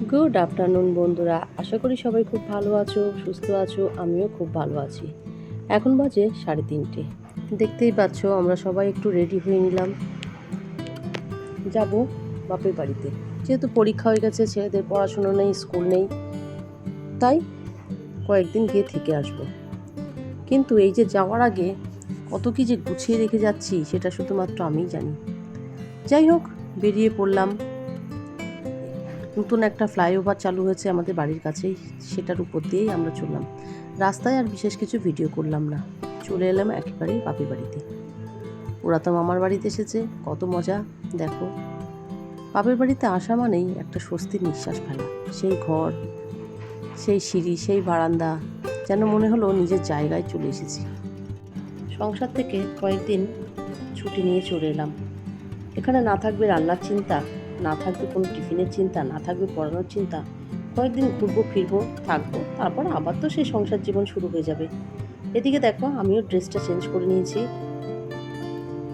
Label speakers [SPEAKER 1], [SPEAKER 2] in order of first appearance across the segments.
[SPEAKER 1] Good afternoon বন্ধুরা। আশা করি সবাই খুব ভালো আছো, সুস্থ আছো, আমিও খুব ভালো আছি। এখন বাজে সাড়ে তিনটে। দেখতেই পাচ্ছ, আমরা সবাই একটু রেডি হয়ে নিলাম। যাব বাপের বাড়িতে। যেহেতু পরীক্ষা হয়ে গেছে, ছেলেদের পড়াশুনো নেই, স্কুল নেই, তাই কয়েকদিন গিয়ে থেকে আসব। কিন্তু এই যে যাওয়ার আগে কত কি যে গুছিয়ে রেখে যাচ্ছি, সেটা শুধুমাত্র আমিই জানি। যাই হোক, বেরিয়ে পড়লাম। নতুন একটা ফ্লাইওভার চালু হয়েছে আমাদের বাড়ির কাছেই, সেটার উপর দিয়েই আমরা চললাম। রাস্তায় আর বিশেষ কিছু ভিডিও করলাম না। চলে এলাম একেবারেই বাপের বাড়িতে। ওরা তো মামার বাড়িতে এসেছে, কত মজা, দেখো। বাপের বাড়িতে আসা মানেই একটা স্বস্তির নিঃশ্বাস ফেলা। সেই ঘর, সেই সিঁড়ি, সেই বারান্দা, যেন মনে হলো নিজের জায়গায় চলে এসেছি। সংসার থেকে কয়েকদিন ছুটি নিয়ে চলে এলাম। এখানে না থাকবে রান্নার চিন্তা না থাকবে কোনো টিফিনের চিন্তা, না থাকবে পড়ানোর চিন্তা, কয়েকদিন ঘুরবো, ফিরবো, থাকব, তারপর আবার তো সেই সংসার জীবন শুরু হয়ে যাবে। এদিকে দেখো, আমিও ড্রেসটা চেঞ্জ করে নিয়েছি।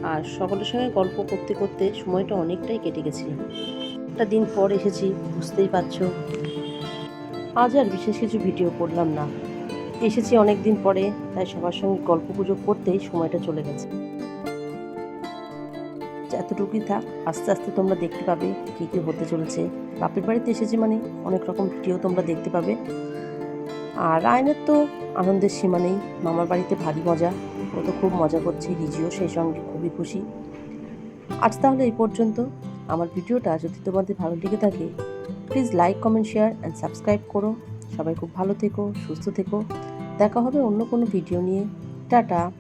[SPEAKER 1] আর সকলের সঙ্গে গল্প করতে করতে সময়টা অনেকটাই কেটে গেছিল। একটা দিন পর এসেছি, বুঝতেই পারছ। আজ আর বিশেষ কিছু ভিডিও করলাম না। এসেছি অনেক দিন পরে, তাই সবার সঙ্গে গল্প করতেই সময়টা চলে গেছে। এতটুকুই থাক, আস্তে আস্তে তোমরা দেখতে পাবে কী কী হতে চলেছে। বাপের বাড়িতে এসেছি মানে অনেক রকম ভিডিও তোমরা দেখতে পাবে। আর রায়নের তো আনন্দের সীমা নেই, মামার বাড়িতে ভারী মজা। ও তো খুব মজা করছে, রিজিও সেই সঙ্গে খুবই খুশি। আজ তাহলে এই পর্যন্ত। আমার ভিডিওটা যদি তোমাদের ভালো লেগে থাকে please like comment share and subscribe করো। সবাই খুব ভালো থেকো, সুস্থ থেকো। দেখা হবে অন্য কোনো ভিডিও নিয়ে। টাটা।